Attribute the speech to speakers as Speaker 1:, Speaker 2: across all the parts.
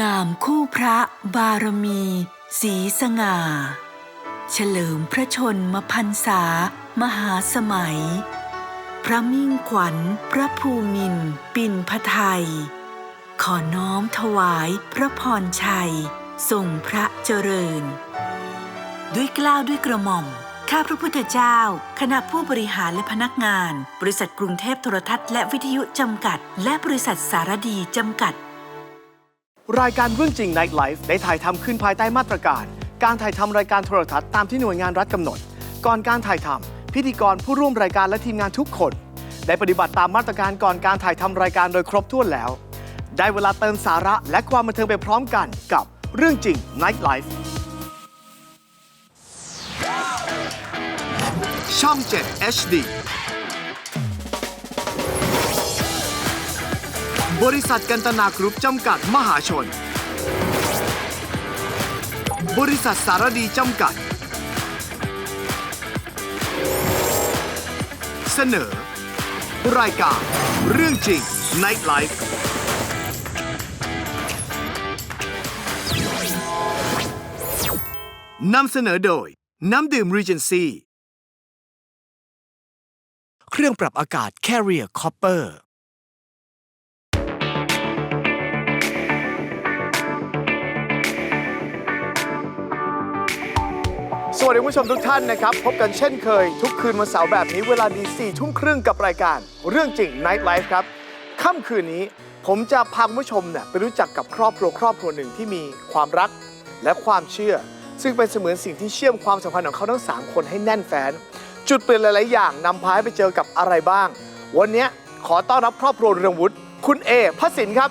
Speaker 1: งามคู่พระบารมี สีสง่า เฉลิมพระชนมพรรษามหาสมัย พระมิ่งขวัญพระภูมินปินพระไทย ขอน้อมถวายพระพรชัยทรงพระเจริญ ด้วยกล้าวด้วยกระหม่อมข้าพระพุทธเจ้า คณะผู้บริหารและพนักงาน บริษัทกรุงเทพโทรทัศน์และวิทยุจำกัด และบริษัทสารดีจำกัด
Speaker 2: รายการเรื่องจริง Night Life ได้ถ่ายทำขึ้นภายใต้มาตรการ การถ่ายทำรายการโทรทัศน์ตามที่หน่วยงานรัฐกำหนด ก่อนการถ่ายทำพิธีกรผู้ร่วมรายการและทีมงานทุกคน ได้ปฏิบัติตามมาตรการก่อนการถ่ายทำรายการโดยครบถ้วนแล้ว ได้เวลาเติมสาระและความบันเทิงไปพร้อมกันกับเรื่องจริง Night Life ช่อง 7 HD บริษัทกันตนากรุ๊ปจำกัดมหาชน บริษัทสารดีจำกัด เสนอ รายการ เรื่องจริง Night Life นำเสนอโดย น้ำดื่ม Regency เครื่องปรับอากาศ Carrier Copper สวัสดีคุณผู้ชมทุกท่านนะครับ พบกันเช่นเคย ทุกคืนวันเสาร์แบบนี้เวลาดีสี่ทุ่มครึ่งกับรายการ เรื่องจริง Night Life ครับค่ำคืนนี้ผมจะพาคุณผู้ชมเนี่ยไปรู้จักกับครอบครัวครอบครัวหนึ่งที่มีความรักและความเชื่อ ซึ่งเป็นเสมือนสิ่งที่เชื่อมความสัมพันธ์ของเขาทั้ง 3 คนให้แน่นแฟ้นจุดเปลี่ยนหลาย ๆ อย่างนำพาให้ไปเจอกับอะไรบ้าง วันนี้ขอต้อนรับครอบครัวเรืองวุฒิคุณเอพระสินครับ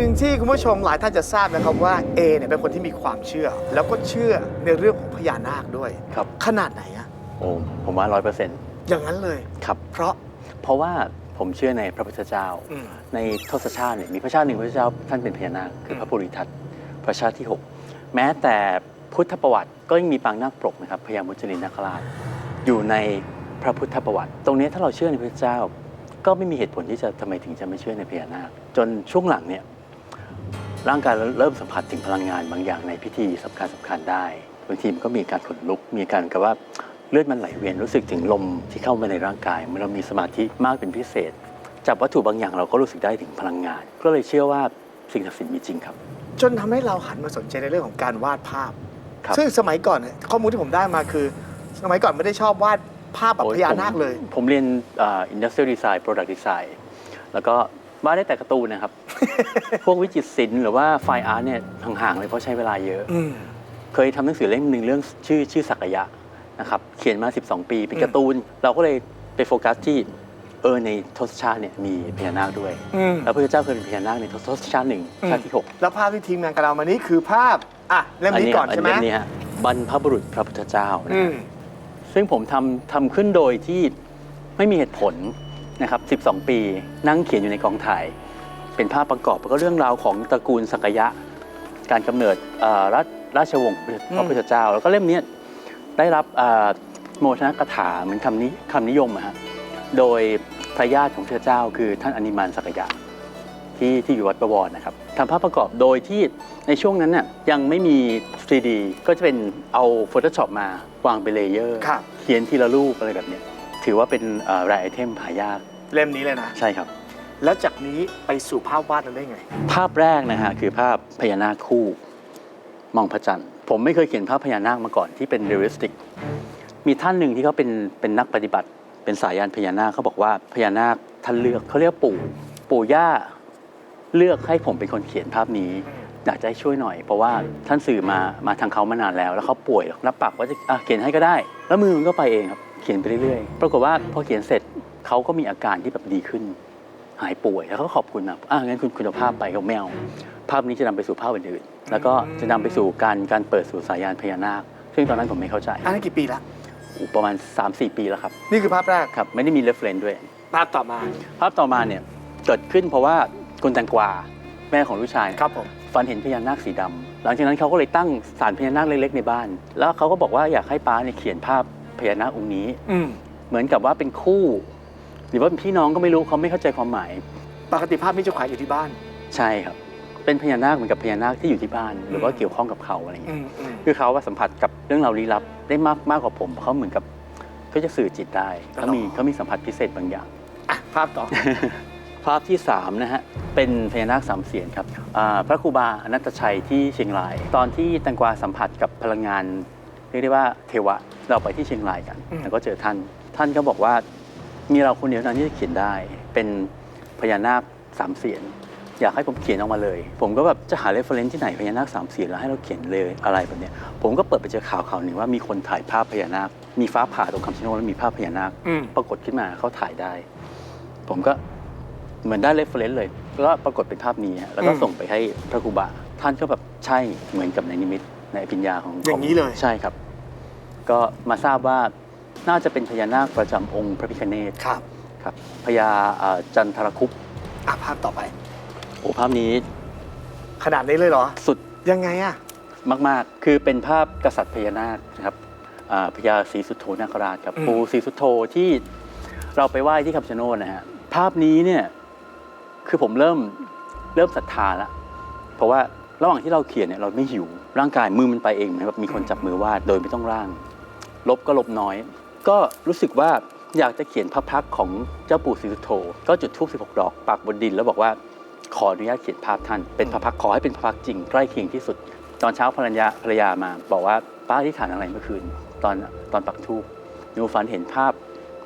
Speaker 2: หนึ่งที่คุณผู้ชมหลายท่านจะทราบนะครับว่าเอเนี่ยเป็นคนที่มีความเชื่อ แล้วก็เชื่อในเรื่องของพญานาคด้วย
Speaker 3: ครับ
Speaker 2: ขนาดไหนอะ
Speaker 3: โอ้ผมว่าร้อยเปอร์เซ็นต์
Speaker 2: อย่างนั้นเลย
Speaker 3: ครับ
Speaker 2: เพราะ
Speaker 3: เพราะว่าผมเชื่อในพระพุทธเจ้า
Speaker 2: อืม
Speaker 3: ในทศชาติเนี่ยมีพระชาติหนึ่งพระเจ้าท่านเป็นพญานาคคือ
Speaker 2: ม
Speaker 3: พระปุริทัตพระชาติที่ 6 แม้แต่พุทธประวัติก็ยังมีปางนาคปรกนะครับพญามุจลินนาคราชอยู่ในพระพุทธประวัติ ตรงนี้ถ้าเราเชื่อในพระเจ้า ก็ไม่มีเหตุผลที่จะทำไมถึงจะไม่เชื่อในพญานาค จนช่วงหลังเนี่ย ร่างกายเราเริ่มสัมผัสถึงพลังงานบางอย่างในพิธีสำคัญสำคัญได้บางทีมันก็มีการขนลุก มีการกับว่าเลือดมันไหลเวียนรู้สึกถึงลมที่เข้ามาในร่างกายเมื่อเรามีสมาธิมากเป็นพิเศษ จับวัตถุบางอย่างเราก็รู้สึกได้ถึงพลังงาน ก็เลยเชื่อว่าสิ่งศักดิ์สิทธิ์มีจริงครับ
Speaker 2: จนทำให้เราหันมาสนใจในเรื่องของการวาดภาพ
Speaker 3: ครับ
Speaker 2: ซึ่งสมัยก่อนเนี่ยข้อมูลที่ผมได้มาคือ สมัยก่อนไม่ได้ชอบวาดภาพแบบ
Speaker 3: โอ้
Speaker 2: พญานาคเลย
Speaker 3: ผมผมเรียนอินดัสเทรียลดีไซน์โปรดักต์ดีไซน์แล้วก็วาดได้แต่การ์ตูนนะครับ พวกวิจิตรศิลป์หรือว่าไฟอาร์ตเนี่ยห่างๆเลยเพราะใช้เวลาเยอะ
Speaker 2: อืม
Speaker 3: เคยทำหนังสือเล่มหนึ่งเรื่องชื่อชื่อสักยะนะครับเขียนมา 12 ปี เป็น
Speaker 2: อืม
Speaker 3: การ์ตูน เราก็เลยไปโฟกัสที่เออในทศชาติเนี่ยมีพญานาคด้วย
Speaker 2: อืม
Speaker 3: แล้วพระเจ้าเคยเป็นพญานาคในทศชาติหนึ่ง
Speaker 2: อืม
Speaker 3: ชาติที่หก
Speaker 2: แล้วภาพที่ทีมงานกับเรามานี้คือภาพ อะเล่มนี้ก่อนใช่ไหม
Speaker 3: เล่มนี้ฮะบรรพบุรุษพระพุทธเจ้านะ
Speaker 2: อื
Speaker 3: ฮะ
Speaker 2: ม
Speaker 3: ซึ่งผมทำทำขึ้นโดยที่ไม่มีเหตุผลนะครับ 12 ปีนั่งเขียนอยู่ในกองถ่าย เป็นภาพประกอบแล้วก็เรื่องราวของตระกูลสักยะ การกำเนิดเอ่อราชราชวงศ์พระพุทธเจ้า แล้วก็เล่มเนี้ยได้รับเอ่อโมทนกถาเหมือนคำนี้คำนิยมอะฮะโดยพระญาติของพระพุทธเจ้า คือท่านอนิมานสักยะที่ที่อยู่วัดประวรนะครับทำภาพประกอบโดยที่ในช่วงนั้นน่ะยังไม่มี 3D ก็จะเป็นเอา Photoshop มาวางเป็นเลเยอร์
Speaker 2: ครับ
Speaker 3: เขียนทีละรูปอะไรแบบเนี้ยถือว่าเป็นรายไอเทมหายาก
Speaker 2: เล่มนี้เลยนะ
Speaker 3: ใช่ครับ
Speaker 2: แล้วจากนี้ไปสู่ภาพวาดนั้นได้ไง
Speaker 3: ภาพแรกนะฮะคือภาพพญานาคคู่มองพระจันทร์ ผมไม่เคยเขียนภาพพญานาคมาก่อนที่เป็นเรียลลิสติก มีท่านหนึ่งที่เขาเป็นเป็นนักปฏิบัติ เป็นสายยานพญานาคเขาบอกว่าพญานาคท่านเลือกเขาเรียกปู่ปู่ย่าเลือกให้ผมเป็นคนเขียนภาพนี้อยากจะให้ช่วยหน่อย เพราะว่าท่านสื่อมามาทางเขามานานแล้ว แล้วเขาป่วยรับปากว่าจะอะเขียนให้ก็ได้ แล้วมือมันก็ไปเองครับเขียนไปเรื่อยๆ ปรากฏว่าพอเขียนเสร็จเขาก็มีอาการที่แบบดีขึ้น หายป่วยแล้วเขาก็ขอบคุณนะอะงั้นคุณคุณเอาภาพไปเขาไม่เอาภาพนี้จะนำไปสู่ภาพอื่นๆแล้วก็จะนำไปสู่การการเปิดสู่สายยานพญานาค ซึ่งตอนนั้นผมไม่เข้าใจ
Speaker 2: อันนั้นกี่ปีละ
Speaker 3: อู้ประมาณ 3-4 ปีแล้วครับ
Speaker 2: นี่คือภาพแรก
Speaker 3: ครับไม่ได้มีเรฟเฟรนด้วย
Speaker 2: ภาพต่อมา
Speaker 3: ภาพต่อมาเนี่ยเกิดขึ้นเพราะว่าคุณแตงกวาแม่ของลูกชาย
Speaker 2: ครับผม
Speaker 3: ฝันเห็นพญานาคสีดำหลังจากนั้นเขาก็เลยตั้งศาลพญานาคเล็กๆในบ้าน แล้วเขาก็บอกว่าอยากให้ป้าเนี่ยเขียนภาพพญานาคองค์นี้
Speaker 2: อืม
Speaker 3: เหมือนกับว่าเป็นคู่ หรือว่าเป็นพี่น้องก็ไม่รู้เขาไม่เข้าใจความหมาย
Speaker 2: ปกติภาพนี้จะแขวนอยู่ที่บ้าน
Speaker 3: ใช่ครับ เป็นพญานาคเหมือนกับพญานาคที่อยู่ที่บ้าน หรือว่าเกี่ยวข้องกับเขาอะไรเงี้ย
Speaker 2: อืมอืม
Speaker 3: คือเขาว่าสัมผัสกับเรื่องราวลี้ลับได้มากมากกว่าผมเพราะเขาเหมือนกับเขาจะสื่อจิตได้เขามี
Speaker 2: อ๋อ
Speaker 3: เขามีสัมผัสพิเศษบางอย่าง
Speaker 2: อะภาพต่อ
Speaker 3: ภาพที่3นะฮะเป็นพญานาคสามเสียนครับอ่าพระครูบาอนัตชัยที่เชียงราย ตอนที่แตังกวาสัมผัสกับพลังงานเรียกได้ว่าเทวะเราไปที่เชียงรายกัน
Speaker 2: อืม
Speaker 3: แล้วก็เจอท่าน ท่านก็บอกว่า มีเราคนเดียวเท่านั้นที่จะเขียนได้ เป็นพญานาคสามเสียน อยากให้ผมเขียนออกมาเลย ผมก็แบบจะหาเรฟเฟรนซ์ที่ไหนพญานาคสามเสียนแล้วให้เราเขียนเลยอะไรแบบเนี้ยผมก็เปิดไปเจอข่าวข่าวหนึ่งว่ามีคนถ่ายภาพพญานาค มีฟ้าผ่าตรงคำชะโนดแล้วมีภาพพญานาค
Speaker 2: อืม
Speaker 3: ปรากฏขึ้นมาเขาถ่ายได้ ผมก็เหมือนได้เรฟเฟรนซ์เลย แล้วปรากฏเป็นภาพนี้ฮะแล้วก็
Speaker 2: อืม
Speaker 3: ส่งไปให้พระครูบาท่านก็แบบใช่เหมือนกับในนิมิตในอภิญญาของ
Speaker 2: อย่างนี้เลย
Speaker 3: ใช่ครับ ก็มาทราบว่า น่าจะเป็นพญานาคประจำองค์พระพิฆเนศ
Speaker 2: ครับ
Speaker 3: ครับพญาเอ่อจันทรคุปต์
Speaker 2: อะภาพต่อไป
Speaker 3: โอ้ภาพนี้
Speaker 2: ขนาดนี้เลยเหรอ
Speaker 3: สุด
Speaker 2: ยังไงอะ
Speaker 3: มากๆ คือเป็นภาพกษัตริย์พญานาคนะครับอ่าพญาศรีสุโธนาคราชครับ
Speaker 2: อืม
Speaker 3: ปู่ศรีสุโธที่เราไปไหว้ที่คำชะโนดนะฮะภาพนี้เนี่ยคือผมเริ่มเริ่มศรัทธาละเพราะว่าระหว่างที่เราเขียนเนี่ยเราไม่หิวร่างกายมือมันไปเองเหมือนแบบมีคนจับมือวาดโดยไม่ต้องร่าง ลบก็ลบน้อย ก็รู้สึกว่าอยากจะเขียนพระพักตร์ของเจ้าปู่ศรีสุโธก็จุดธูป16 ดอกปักบนดินแล้วบอกว่าขออนุญาตเขียนภาพท่านเป็นพระพักตร์ขอให้เป็นพระพักตร์จริงใกล้เคียงที่สุด ตอนเช้าภรรยาภรรยามาบอกว่าป้าที่ฐานอะไรเมื่อคืน ตอนตอนปักธูปหนูฝันเห็นภาพ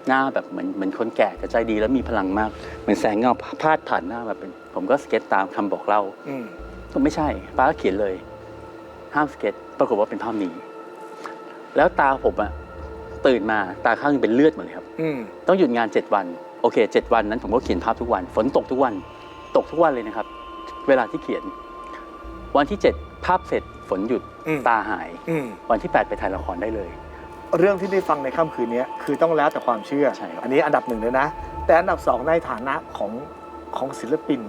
Speaker 3: หน้าแบบเหมือนเหมือนคนแก่แต่ใจดีแล้วมีพลังมาก เหมือนแสงเงาพาดผ่านหน้าแบบเป็น ผมก็สเก็ตตามคำบอกเล่า
Speaker 2: อืม
Speaker 3: ก็ไม่ใช่ ป้าเขียนเลย ห้ามสเก็ตปรากฏว่าเป็นภาพนี้ แล้วตาผมอะ ตื่นมาตาข้างหนึงเป็นเลือดหมดเลยครับ
Speaker 2: อืม
Speaker 3: ต้องหยุดงาน 7 วัน โอเค 7 วันนั้นผมก็เขียนภาพทุกวัน ฝนตกทุกวัน ตกทุกวันเลยนะครับ เวลาที่เขียน วันที่ 7 ภาพเสร็จฝนหยุด
Speaker 2: อืม
Speaker 3: ตาหาย
Speaker 2: อืม
Speaker 3: วันที่ 8 ไปถ่ายละครได้เลย
Speaker 2: เรื่องที่ได้ฟังในค่ำคืนนี้คือต้องแล้วแต่ความเชื่อ
Speaker 3: ใช่ครับ
Speaker 2: อันนี้อันดับหนึ่งเลยนะ แต่อันดับสองในฐานะของของศิลปิน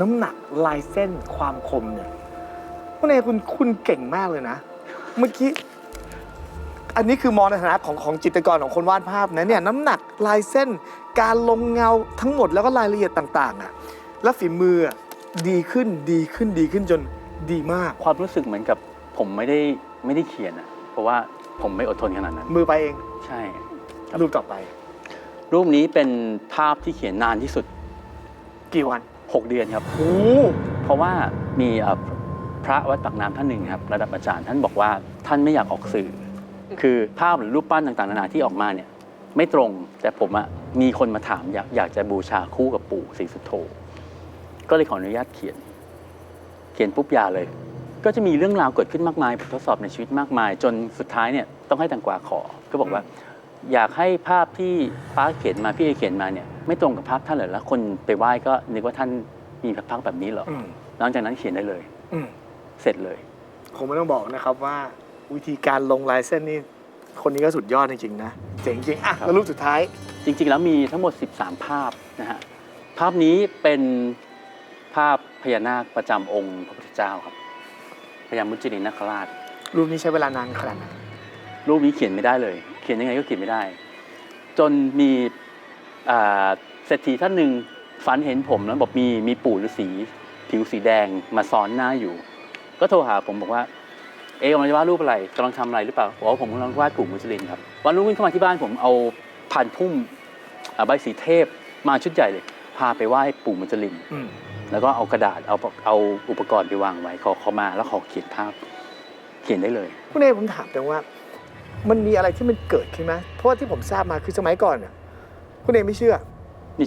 Speaker 2: น้ำหนักลายเส้นความคมเนี่ยคุณเอคุณคุณเก่งมากเลยนะ เมื่อกี้ อันนี้คือมองในฐานะของของจิตรกรของคนวาดภาพนะเนี่ยน้ำหนักลายเส้น การลงเงาทั้งหมดแล้วก็รายละเอียดต่างๆอะแล้วฝีมืออะดีขึ้นดีขึ้นดีขึ้นจนดีมาก
Speaker 3: ความรู้สึกเหมือนกับผมไม่ได้ไม่ได้เขียนอะเพราะว่าผมไม่อดทนขนาดนั้น
Speaker 2: มือไปเอง
Speaker 3: ใช่ครับ
Speaker 2: รูปต่อไป
Speaker 3: รูปนี้เป็นภาพที่เขียนนานที่สุด
Speaker 2: กี่วัน
Speaker 3: 6 เดือนครับ
Speaker 2: โอ้
Speaker 3: เพราะว่ามีเอ่อพระวัดปากน้ำท่านหนึ่งครับ ระดับอาจารย์ท่านบอกว่าท่านไม่อยากออกสื่อ คือภาพหรือรูปปั้นต่างๆนานาที่ออกมาเนี่ยไม่ตรงแต่ผมอะมีคนมาถามอยากอยากจะบูชาคู่กับปู่ศรีสุโธก็เลยขออนุญาตเขียน เขียนปุ๊บอยาเลย ก็จะมีเรื่องราวเกิดขึ้นมากมายบททดสอบในชีวิตมากมาย จนสุดท้ายเนี่ยต้องให้ตังกวาขอ ก็บอกว่า อยากให้ภาพที่ป้าเขียนมาพี่เอเขียนมาเนี่ยไม่ตรงกับภาพท่านเหรอแล้วคนไปไหว้ก็นึกว่าท่านมีพระพักตร์แบบนี้เหรอ
Speaker 2: อืม
Speaker 3: หลังจากนั้นเขียนได้เลย
Speaker 2: อืม
Speaker 3: เสร็จเลย
Speaker 2: คงไม่ต้องบอกนะครับว่า วิธีการลงลายเส้นนี่คนนี้ก็สุดยอดจริงๆนะเจ๋งจริงอะ
Speaker 3: ครับ
Speaker 2: แล้วรูปสุดท้าย
Speaker 3: จริง ๆ แล้วมีทั้งหมด 13 ภาพนะฮะภาพนี้เป็นภาพพญานาคประจำองค์พระพุทธเจ้าครับพญามุจลินนาคราช
Speaker 2: รูปนี้ใช้เวลานานขนาดไหน
Speaker 3: รูปนี้เขียนไม่ได้เลย เขียนยังไงก็เขียนไม่ได้ จนมีอ่าเศรษฐีท่านหนึ่งฝันเห็นผมแล้วบอกมีมีปู่ฤาษีผิวสีแดงมาซ้อนหน้าอยู่ ก็โทรหาผมบอกว่า เอ๊ะกำลังจะวาดรูปอะไรกำลังทำอะไรหรือเปล่าบอกว่าผมกำลังวาดปู่มุจลินครับวันรุ่งขึ้นเข้ามาที่บ้านผมเอาผ่านพุ่มอ่าใบสีเทพมาชุดใหญ่เลย พาไปไหว้ปู่มุจลิน
Speaker 2: อืม
Speaker 3: แล้วก็เอากระดาษเอาเอาอุปกรณ์ไปวางไว้เขาเขามาแล้วเขาเขียนภาพ เขียนได้เลย
Speaker 2: คุณเอผมถามแต่ว่า มันมีอะไรที่มันเกิดขึ้นไหมเพราะว่าที่ผมทราบมาคือสมัยก่อนเนี่ยคุณเอไม่เชื่อ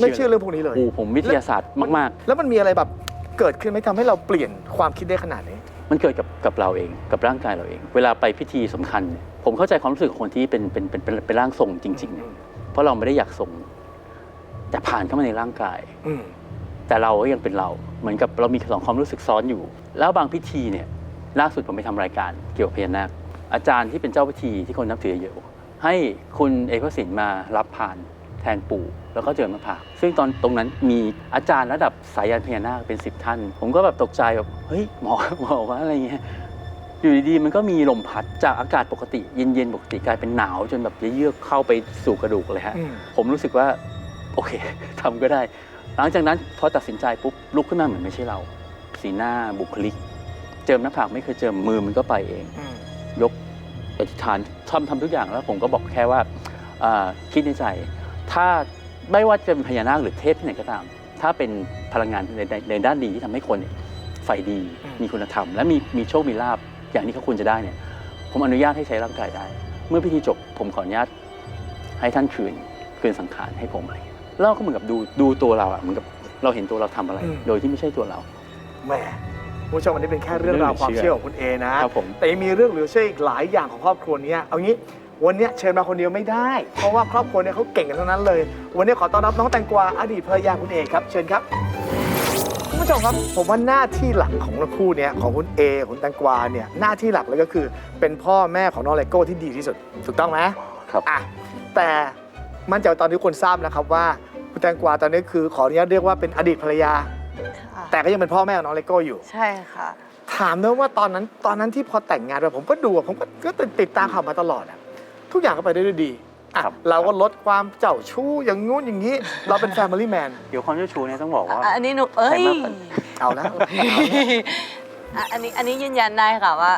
Speaker 2: ไม่เชื่อเรื่องพวกนี้เลย
Speaker 3: โอ้ผมวิทยาศาสตร์มาก
Speaker 2: แล้วมันมีอะไรแบบเกิดขึ้นไหมทำให้เราเปลี่ยนความคิดได้ขนาดนี้
Speaker 3: ๆ มันเกิดกับกับเราเองกับร่างกายเราเอง เวลาไปพิธีสำคัญเนี่ยผมเข้าใจความรู้สึกของคนที่เป็นเป็นเป็นเป็นเป็นร่างทรงจริง ๆเนี่ยเพราะเราไม่ได้อยากทรง แต่ผ่านเข้ามาในร่างกาย
Speaker 2: อืม
Speaker 3: แต่เราก็ยังเป็นเรา เหมือนกับเรามีสองความรู้สึกซ้อนอยู่ แล้วบางพิธีเนี่ย ล่าสุดผมไปทำรายการเกี่ยวกับพญานาคอาจารย์ที่เป็นเจ้าพิธีที่คนนับถือเยอะบอกให้คุณเอกวสินมารับผ่านแทนปู่ แล้วก็เจิญมะพร้าวซึ่งตอนตรงนั้นมีอาจารย์ระดับสายยันพญานาคเป็นสิบท่าน ผมก็แบบตกใจแบบเฮ้ยหมอหมอว่าอะไรเงี้ยอยู่ดีๆมันก็มีลมพัดจากอากาศปกติเย็นๆปกติกลายเป็นหนาวจนแบบเยือกๆเข้าไปสู่กระดูกเลยฮะ
Speaker 2: อืม
Speaker 3: ผมรู้สึกว่าโอเคทำก็ได้ หลังจากนั้นพอตัดสินใจปุ๊บลุกขึ้นมาเหมือนไม่ใช่เรา สีหน้าบุคลิก เจิมหน้าผากไม่เคยเจิมมือมันก็ไปเอง
Speaker 2: อืม
Speaker 3: ยกอธิษฐานทำทำทุกอย่างแล้วผมก็บอกแค่ว่าอ่าคิดในใจ ถ้า ไม่ว่าจะเป็นพญานาคหรือเทพที่ไหนก็ตาม ถ้าเป็นพลังงานในในในด้านดีที่ทำให้คนเนี่ยใฝ่ดีมีคุณธรรม และมีมีโชคมีลาบอย่างที่เขาควรจะได้เนี่ยผมอนุญาตให้ใช้ร่างกายได้ เมื่อพิธีจบผมขออนุญาตให้ท่านคืนคืนสังขารให้ผมอะไรเงี้ยแล้วเราก็เหมือนกับดูดูตัวเราอะเหมือนกับเราเห็นตัวเราทำอะไร โดยที่ไม่ใช่ตัวเรา
Speaker 2: แหมคุณผู้ชมอันนี้เป็นแค่เรื่องราวความเชื่อของคุณเอนะ
Speaker 3: ครับผม
Speaker 2: แต่ยังมีเรื่องเหลือเชื่ออีกหลายอย่างของครอบครัวเนี้ยเอางี้ วันเนี้ยเชิญมาคนเดียวไม่ได้ เพราะว่าครอบครัวเนี้ยเขาเก่งกันทั้งนั้นเลย วันนี้ขอต้อนรับน้องแตงกวาอดีตภรรยาคุณเอครับ เชิญครับคุณผู้ชมครับผมว่าหน้าที่หลักของทั้งคู่เนี้ยของคุณเอคุณแตงกวาเนี่ยหน้าที่หลักเลยก็คือ เป็นพ่อแม่ของน้องเลโก้ที่ดีที่สุด ถูกต้องไหม
Speaker 3: ครับ
Speaker 2: อะแต่มั่นใจว่าตอนนี้คนทราบนะครับว่าคุณแตงกวาตอนนี้คือขออนุญาตเรียกว่าเป็นอดีตภรรยา
Speaker 4: ค่ะ
Speaker 2: แต่ก็ยังเป็นพ่อแม่ของน้องเลโก้อยู่
Speaker 4: ใช่ค่ะ
Speaker 2: ถามด้วยว่าตอนนั้นตอนนั้นที่พอแต่งงานไปผมก็ดูอะผมก็ก็ติดตามข่าวมาตลอดอะ ทุกอย่างก็ไปได้ด้วยดีอะ
Speaker 3: ครับ
Speaker 2: เราก็ลดความเจ้าชู้อย่างงู้นอย่างนี้ เราเป็น Family Man
Speaker 3: เดี๋ยวความเจ้าชู้เนี่ยต้องบอกว่า
Speaker 4: อะอันนี้หนูเอ้ย
Speaker 3: ใครมากกว่า
Speaker 2: เอาแล้ว
Speaker 4: อะอันนี้อันนี้ยืนยันได้ค่ะว่า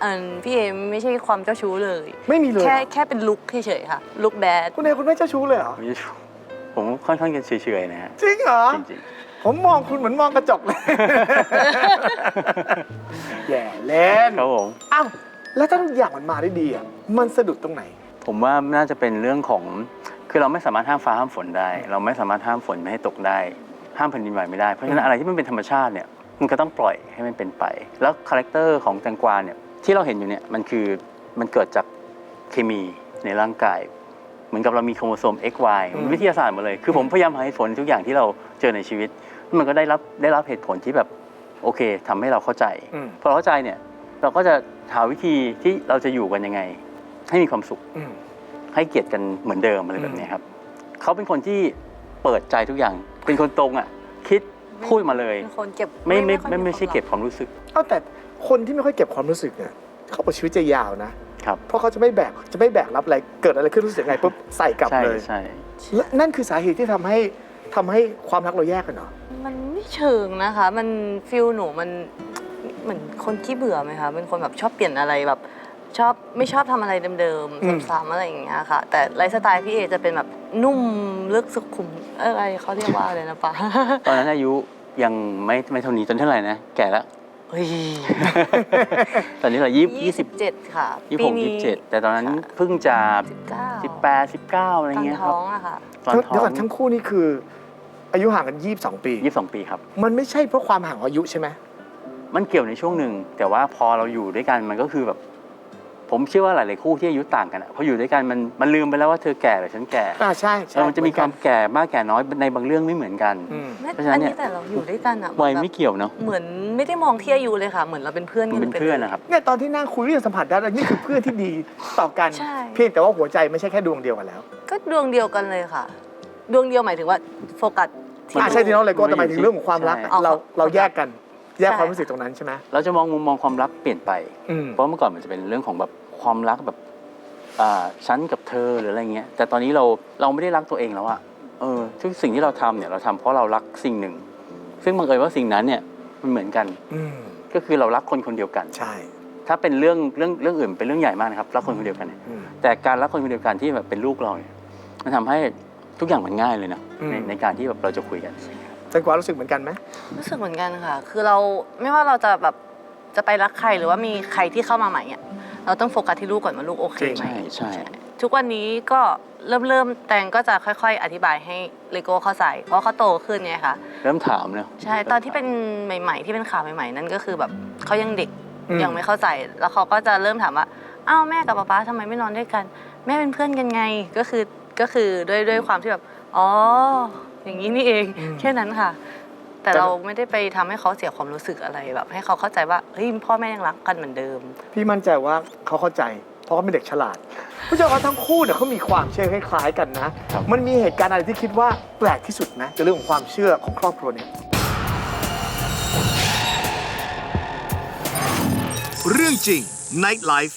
Speaker 4: เอิ่มพี่เอไม่ใช่ความเจ้าชู้เลย
Speaker 2: ไม่มีเลย
Speaker 4: แค่
Speaker 2: เหรอ
Speaker 4: แค่เป็นลุคเฉยๆค่ะลุคแบด
Speaker 2: คุณเอคุณไม่เจ้าชู้เลยเหรอ
Speaker 3: ผมจะผมค่อนข้างจะเฉยๆนะฮะ
Speaker 2: จริงเหรอ
Speaker 3: จริง
Speaker 2: ผมมองคุณเหมือนมองกระจกเลย แย่เล่น
Speaker 3: ๆครับผม
Speaker 2: อ้าว แล้วถ้าทุกอย่างมันมาได้ดีอะมันสะดุดตรงไหน
Speaker 3: ผมว่าน่าจะเป็นเรื่องของ คือเราไม่สามารถห้ามฟ้าห้ามฝนได้ เราไม่สามารถห้ามฝนไม่ให้ตกได้ ห้ามแผ่นดินไหวไม่ได้ เพราะฉะนั้นอะไรที่มันเป็นธรรมชาติเนี่ยมันก็ต้องปล่อยให้มันเป็นไป แล้วคาแรคเตอร์ของแตงกวาเนี่ยที่เราเห็นอยู่เนี่ยมันคือมันเกิดจากเคมีในร่างกาย เหมือนกับเรามีโครโมโซม XY
Speaker 2: อืม
Speaker 3: มันวิทยาศาสตร์หมดเลย คือผมพยายามหาเหตุผลทุกอย่างที่เราเจอในชีวิต มันก็ได้รับได้รับเหตุผลที่แบบโอเคทำให้เราเข้าใจ
Speaker 2: อืม
Speaker 3: พอเราเข้าใจเนี่ยเราก็จะ หาวิธีที่เราจะอยู่กันยังไง ให้มีความสุข
Speaker 2: อืม
Speaker 3: ให้เกียรติกันเหมือนเดิมอะไร
Speaker 2: อืม
Speaker 3: แบบนี้ครับ เขาเป็นคนที่เปิดใจทุกอย่าง เป็นคนตรงอะ คิดพูดมาเลย
Speaker 4: เป็นคนเก็บ
Speaker 3: ไม่ไม่
Speaker 4: ค่อย
Speaker 3: ไม่ไม่ใช่
Speaker 4: ควา
Speaker 3: เก็บความรู้สึก
Speaker 2: เอาแต่คนที่ไม่ค่อยเก็บความรู้สึกเนี่ยเขาบอกชีวิตจะยาวนะ
Speaker 3: ครับ
Speaker 2: เพราะเขาจะไม่แบกจะไม่แบกรับอะไรเกิดอะไรขึ้นรู้สึกไงปุ๊บใส่กลับ
Speaker 3: ใช่
Speaker 2: เลย
Speaker 3: ใช่
Speaker 2: และนั่นคือสาเหตุที่ทำให้ทำให้ความรักเราแยกกันเหรอ
Speaker 4: มันไม่เชิงนะคะ มันฟิลหนูมัน เหมือนคนขี้เบื่อไหมคะเป็นคนแบบชอบเปลี่ยนอะไรแบบชอบไม่ชอบทำอะไรเดิม
Speaker 2: อืม
Speaker 4: ๆซ้ำๆอะไรอย่างเงี้ยค่ะ แต่ไลฟ์สไตล์พี่เอจะเป็นแบบนุ่มลึกสุขุมอะไรเขาเรียกว่าอะไรนะปะ
Speaker 3: ตอนนั้นอายุยังไม่ไม่เท่านี้ตอนเท่าไหร่นะแก่แล้ว
Speaker 4: เฮ้ย
Speaker 3: ตอนนี้เรายี่ยี่สิบ
Speaker 4: เจ็ดค่ะ
Speaker 3: ยี่หกยี่สิบเจ็ดแต่ตอนนั้น
Speaker 4: ค่ะ
Speaker 3: เพิ่งจะ
Speaker 4: สิบเก้า
Speaker 3: สิบแปดสิบเก้าอะไร
Speaker 4: ตอน
Speaker 3: เงี้ยค
Speaker 4: ท้
Speaker 3: รับ
Speaker 4: องอะค่ะ
Speaker 3: ตอน
Speaker 2: เดี๋ยว
Speaker 3: ท้อ
Speaker 2: เดี๋ยว
Speaker 3: ง
Speaker 2: ก่อนทั้งคู่นี่คือ อายุห่างกัน22ปี
Speaker 3: ยี่สิบสองปีครับ
Speaker 2: มันไม่ใช่เพราะความห่างของอายุใช่ไหม
Speaker 3: มันเกี่ยวในช่วงหนึ่ง แต่ว่าพอเราอยู่ด้วยกันมันก็คือแบบ ผมเชื่อว่าหลายๆคู่ที่อายุต่างกันอะพออยู่ด้วยกันมันมันลืมไปแล้วว่าเธอแก่หรือฉันแก่
Speaker 2: อ่าใช่ใช่
Speaker 3: เออมันจะมีความ
Speaker 2: เห
Speaker 3: แก่มากแก่น้อยในบางเรื่องไม่เหมือนกัน
Speaker 2: อืม
Speaker 4: ไม่
Speaker 3: เพราะฉะนั้
Speaker 4: อั
Speaker 3: น
Speaker 4: น
Speaker 3: เนี่ย
Speaker 4: นี้แต่เราอยู่ด้วยกันอะ
Speaker 3: วัย
Speaker 4: เหมือน
Speaker 3: ไม่เกี่ยวเนาะ
Speaker 4: เหมือนไม่ได้มองที่อายุเลยค่ะ เหมือนเราเป็นเพื่อน
Speaker 3: มั
Speaker 4: กันน
Speaker 3: เป็น
Speaker 4: ไปลย
Speaker 3: เพื่อนนะครับ
Speaker 2: เนี่ยตอนที่นั่งคุยเรื่องสัมผัสได้นี่คือเพื่อนที่ดีต่อกัน
Speaker 4: ใช่
Speaker 2: เพียงแต่ว่าหัวใจไม่ใช่แค่ดวงเดียวกันแล้ว
Speaker 4: ก็ดวงเดียวกันเลยค่ะ ดวงเดียวหมายถึงว่าโฟกัสที่
Speaker 2: อ่าใช่ที่น้องเลโก้แต่หมายถึงเรื่องของความรักอะ
Speaker 4: ใช่
Speaker 2: เราเราแยกกัน แยก
Speaker 4: ใช่
Speaker 2: ความรู้สึกตรงนั้นใช่ไหม
Speaker 3: เราจะมองมุมมองความรักเปลี่ยนไป
Speaker 2: อืม
Speaker 3: เพราะเมื่อก่อนมันจะเป็นเรื่องของแบบความรักแบบอ่าฉันกับเธอหรืออะไรเงี้ย แต่ตอนนี้เราเราไม่ได้รักตัวเองแล้วอะเออทุกสิ่งที่เราทำเนี่ยเราทำเพราะเรารักสิ่งหนึ่ง ซึ่งบังเอิญว่าสิ่งนั้นเนี่ยมันเหมือนกัน
Speaker 2: อืม
Speaker 3: ก็คือเรารักคนคนเดียวกัน
Speaker 2: ใช่
Speaker 3: ถ้าเป็นเรื่องเรื่องเรื่องอื่นเป็นเรื่องใหญ่มากนะครับรักคนคนเดียวกันเนี่ย
Speaker 2: อืม
Speaker 3: แต่การรักคนคนเดียวกันที่แบบเป็นลูกเราเนี่ยมันทำให้ทุกอย่างมันง่ายเลยนะ
Speaker 2: อืม
Speaker 3: ในในการที่แบบเราจะคุยกัน
Speaker 2: แตงกวารู้สึกเหมือนกันไหม
Speaker 4: รู้สึกเหมือนกันค่ะ คือเราไม่ว่าเราจะแบบจะไปรักใครหรือว่ามีใครที่เข้ามาใหม่เนี่ยเราต้องโฟกัสที่ลูกก่อนว่าลูกโอเคไหม
Speaker 3: ใช่ใช่
Speaker 4: ทุกวันนี้ก็เริ่มเริ่มแตงก็จะค่อย ๆ อธิบายให้เลโก้เข้าใจเพราะเขาโตขึ้นไงคะ
Speaker 3: เริ่มถามเนอะ
Speaker 4: ใช่ตอนที่เป็นใหม่ ๆ ที่เป็นข่าวใหม่ ๆ นั่นก็คือแบบเขายังเด็ก
Speaker 2: อืม
Speaker 4: ยังไม่เข้าใจ แล้วเขาก็จะเริ่มถามว่าอ้าวแม่กับป๊าป๊าทำไมไม่นอนด้วยกัน แม่เป็นเพื่อนกันไงก็คือก็คือด้วยด้วยความที่แบบอ๋อ อย่างนี้นี่เองแค่นั้นค่ะ แต่เราไม่ได้ไปทำให้เขาเสียความรู้สึกอะไรแบบ ให้เขาเข้าใจว่าเฮ้ยพ่อแม่ยังรักกันเหมือนเดิม
Speaker 2: พี่มั่นใจว่าเขาเข้าใจ เพราะเขาเป็นเด็กฉลาดผู้ชมครับทั้งคู่เนี่ยเขามีความเชื่อคล้ายๆกันนะ
Speaker 3: ครับ
Speaker 2: มันมีเหตุการณ์อะไรที่คิดว่าแปลกที่สุดไหมในเรื่องของความเชื่อของครอบครัวเนี่ยเรื่องจริง Night Life